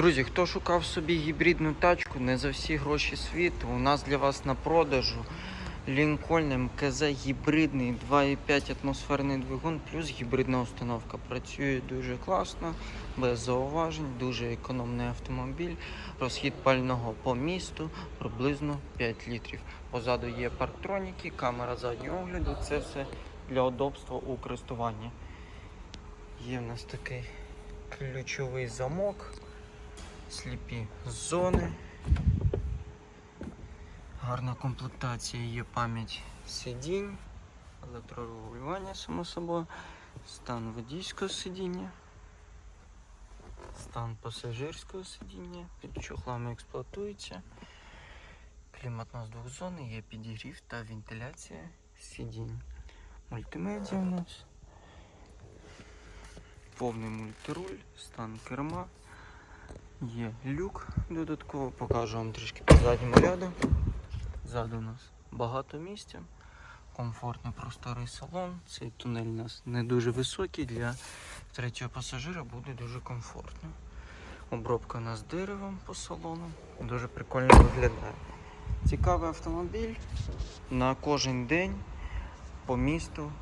Друзі, хто шукав собі гібридну тачку, не за всі гроші світу. У нас для вас на продажу Lincoln МКЗ гібридний 2,5 атмосферний двигун плюс гібридна установка. Працює дуже класно, без зауважень, дуже економний автомобіль. Розхід пального по місту приблизно 5 літрів. Позаду є парктроніки, камера заднього огляду. Це все для удобства у користуванні. Є в нас такий ключовий замок сліпі зони. Гарна комплектація, є пам'ять сидінь, електрорегулювання, само собою, стан водійського сидіння, стан пасажирського сидіння, під чохлами експлуатується. Клімат у нас двохзонний, є підігрів та вентиляція сидінь. Мультимедіа у нас. Повний мультируль, стан керма. Є люк додатково, покажу вам трішки по задньому ряду. Ззаду у нас багато місця, комфортний просторий салон. Цей тунель у нас не дуже високий, для третього пасажира буде дуже комфортно. Обробка у нас деревом по салону, дуже прикольно виглядає. Цікавий автомобіль на кожен день по місту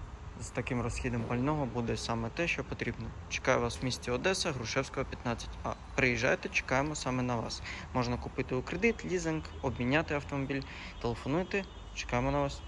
з таким розхідом пального буде саме те, що потрібно. Чекаю вас в місті Одеса, Грушевського 15. А приїжджайте, чекаємо саме на вас. Можна купити у кредит, лізинг, обміняти автомобіль. Телефонуйте, чекаємо на вас.